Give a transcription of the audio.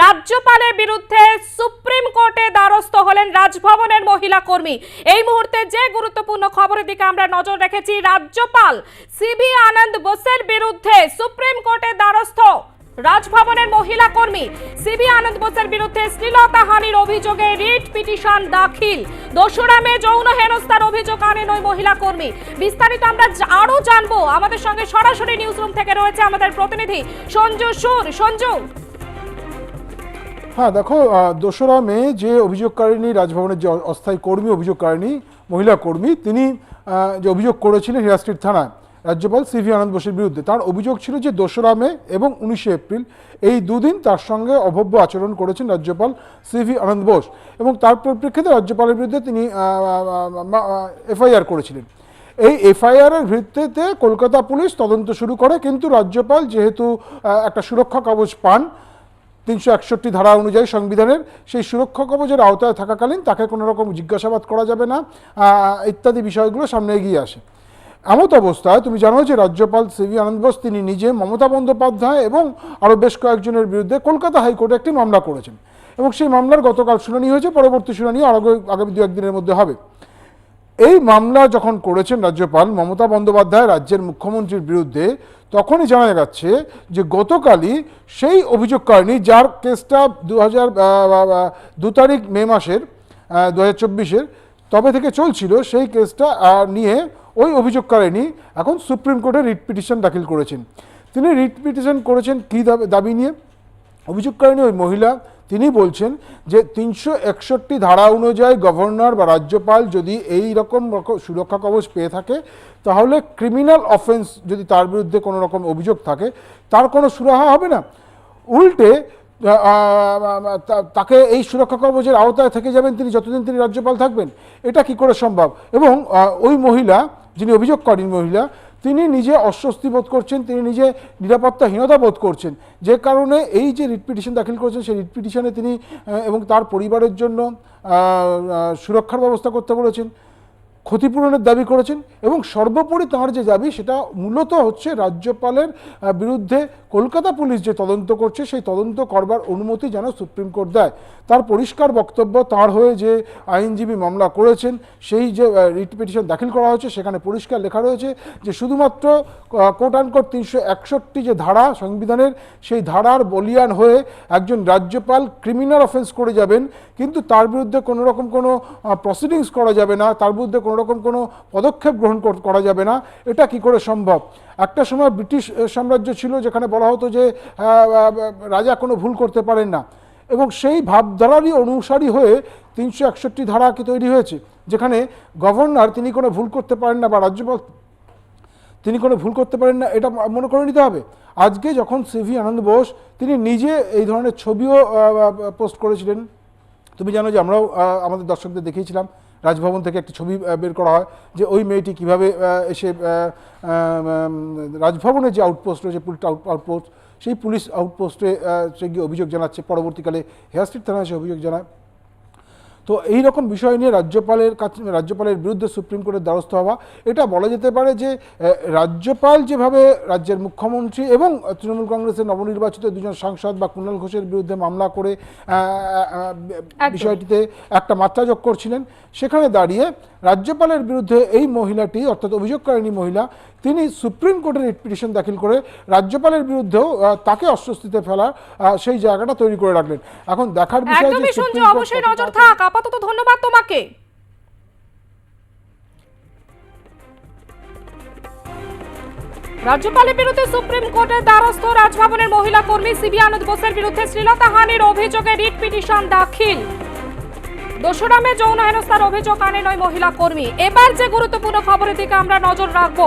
রাজ্যপালের বিরুদ্ধে সুপ্রিম কোর্টে দ্বারস্থ হলেন রাজভবনের মহিলা কর্মী। এই মুহূর্তে যে গুরুত্বপূর্ণ খবরের দিকে আমরা নজর রেখেছি, রাজ্যপাল সিবি আনন্দ বোসের বিরুদ্ধে সুপ্রিম কোর্টে দ্বারস্থ রাজভবনের মহিলা কর্মী। সিবি আনন্দ বোসের বিরুদ্ধে শ্লীলতাহানির অভিযোগে রিট পিটিশন দাখিল। দোসরা মে যৌন হেনস্থার অভিযোগ আনেন ওই মহিলা কর্মী। বিস্তারিত আমরা আরও জানব। আমাদের সঙ্গে সরাসরি নিউজ রুম থেকে রয়েছে আমাদের প্রতিনিধি সঞ্জু সুর। সঞ্জু। হ্যাঁ দেখো দোসরা মে যে অভিযোগকারিণী রাজভবনের যে অস্থায়ী কর্মী, অভিযোগকারিণী, মহিলা কর্মী, তিনি যে অভিযোগ করেছিলেন হিরা স্ট্রিট থানায়, রাজ্যপাল সিভি আনন্দ বোসের বিরুদ্ধে, তার অভিযোগ ছিল যে দোসরা মে এবং উনিশে এপ্রিল এই দুদিন তার সঙ্গে অভব্য আচরণ করেছেন রাজ্যপাল সিভি আনন্দ বোস এবং তার পরিপ্রেক্ষিতে রাজ্যপালের বিরুদ্ধে তিনি এফআইআর করেছিলেন। এই এফআইআর এর ভিত্তিতে কলকাতা পুলিশ তদন্ত শুরু করে, কিন্তু রাজ্যপাল যেহেতু একটা সুরক্ষা কবচ পান তিনশো একষট্টি ধারা অনুযায়ী সংবিধানের সেই সুরক্ষা কবচের আওতায় থাকাকালীন তাকে কোনো রকম জিজ্ঞাসাবাদ করা যাবে না ইত্যাদি বিষয়গুলো সামনে এগিয়ে আসে। এমত অবস্থায় তুমি জানো যে রাজ্যপাল সিভি আনন্দ বোস তিনি নিজে মমতা বন্দ্যোপাধ্যায় এবং আরও বেশ কয়েকজনের বিরুদ্ধে কলকাতা হাইকোর্টে একটি মামলা করেছেন এবং সেই মামলার গতকাল শুনানি হয়েছে, পরবর্তী শুনানি আরও আগামী দু একদিনের মধ্যে হবে। এই মামলা যখন করেছেন রাজ্যপাল মমতা বন্দ্যোপাধ্যায় রাজ্যের মুখ্যমন্ত্রীর বিরুদ্ধে, তখনই জানা যাচ্ছে যে গতকালই সেই অভিযোগকারিণী যার কেসটা দু হাজার দু তারিখ মে মাসের দু হাজার চব্বিশের তবে থেকে চলছিল সেই কেসটা নিয়ে ওই অভিযোগকারিণী এখন সুপ্রিম কোর্টে রিট পিটিশন দাখিল করেছেন। তিনি রিট পিটিশন করেছেন কী দাবি- নিয়ে? অভিযোগকারিণী ওই মহিলা। তিনি বলছেন যে তিনশো একষট্টি ধারা অনুযায়ী গভর্নর বা রাজ্যপাল যদি এই রকম সুরক্ষা কবচ পেয়ে থাকে, তাহলে ক্রিমিনাল অফেন্স যদি তার বিরুদ্ধে কোনো রকম অভিযোগ থাকে, তার কোনো সুরাহা হবে না। উল্টে তাকে এই সুরক্ষা কবচের আওতায় থেকে যাবেন তিনি যতদিন তিনি রাজ্যপাল থাকবেন, এটা কি করে সম্ভব? এবং ওই মহিলা, যিনি অভিযোগ করেন মহিলা তিনি নিজে অস্বস্তি বোধ করছেন, তিনি নিজে নিরাপত্তাহীনতা বোধ করছেন। যে কারণে এই যে রিট পিটিশন দাখিল করেছেন, সেই রিট পিটিশনে তিনি এবং তার পরিবারের জন্য সুরক্ষার ব্যবস্থা করতে বলেছেন। ক্ষতিপূরণের দাবি করেছেন এবং সর্বোপরি তাঁর যে দাবি সেটা মূলত হচ্ছে রাজ্যপালের বিরুদ্ধে কলকাতা পুলিশ যে তদন্ত করছে সেই তদন্ত করবার অনুমতি যেন সুপ্রিম কোর্ট দেয়। তার পরিষ্কার বক্তব্য তার হয়ে যে আইনজীবী মামলা করেছেন সেই যে রিট পিটিশন দাখিল করা হয়েছে সেখানে পরিষ্কার লেখা রয়েছে যে শুধুমাত্র কোর্ট আনকোর্ট তিনশো একষট্টি যে ধারা সংবিধানের সেই ধারার বলিয়ান হয়ে একজন রাজ্যপাল ক্রিমিনাল অফেন্স করে যাবেন, কিন্তু তার বিরুদ্ধে কোনো রকম কোনো প্রসিডিংস করা যাবে না। তার বিরুদ্ধে কোনো রকম কোনো পদক্ষেপ গ্রহণ করা যাবে না। এটা কি করে সম্ভব? একটা সময় ব্রিটিশ সাম্রাজ্য ছিল যেখানে বলা হতো যে রাজা কোনো ভুল করতে পারেন না। এবং সেই ভাবধারারই অনুসারী হয়ে তিনশো একষট্টি ধারা কি তৈরি হয়েছে, যেখানে গভর্নর তিনি কোনো ভুল করতে পারেন না বা রাজ্যপাল তিনি কোনো ভুল করতে পারেন না, এটা মনে করে নিতে হবে। আজকে যখন সিভি আনন্দ বোস, তিনি নিজে এই ধরনের ছবিও পোস্ট করেছিলেন। তুমি জানো যে আমরাও আমাদের দর্শকদের দেখিয়েছিলাম। রাজভবন থেকে একটি ছবি বের করা হয় যে ওই মেয়েটি কীভাবে এসে রাজভবনে রাজভবনের যে আউটপোস্ট রয়েছে, পুলিশ আউটপোস্ট সেই পুলিশ আউটপোস্টে সে গিয়ে অভিযোগ জানাচ্ছে। পরবর্তীকালে হেয়ার স্ট্রিট থানায় সে অভিযোগ জানায়। তো এই রকম বিষয় নিয়ে রাজ্যপালের কাছে রাজ্যপালের বিরুদ্ধে সুপ্রিম কোর্টের দ্বারস্থ হওয়া এটা বলা যেতে পারে যে রাজ্যপাল যেভাবে রাজ্যের মুখ্যমন্ত্রী এবং তৃণমূল কংগ্রেসের নবনির্বাচিত দুজন সাংসদ বা কুণাল ঘোষের বিরুদ্ধে মামলা করে। বিষয়টিতে একটা মাত্রা যোগ করছিলেন সেখানে দাঁড়িয়ে রাজ্যপালের বিরুদ্ধে এই মহিলাটি অর্থাৎ অভিযোগকারিণী মহিলা তিনি সুপ্রিম কোর্টের রিট পিটিশন দাখিল করে রাজ্যপালের বিরুদ্ধেও তাকে অস্বস্তিতে ফেলা সেই জায়গাটা তৈরি করে রাখলেন। এখন দেখার বিষয় যে সুপ্রিম অবশ্যই নজর থাক। আপাতত ধন্যবাদ তোমাকে। রাজ্যপালের বিরুদ্ধে সুপ্রিম কোর্টের দ্বারস্থ রাজভবনের মহিলা কর্মী সিবি আনন্দ বোসের বিরুদ্ধে শ্লীলতাহানির অভিযোগে রিট পিটিশন দাখিল। দোসরা মে যৌন হেনস্থার অভিযোগ আনেন ওই মহিলা কর্মী। এবার যে গুরুত্বপূর্ণ খবরের দিকে আমরা নজর রাখব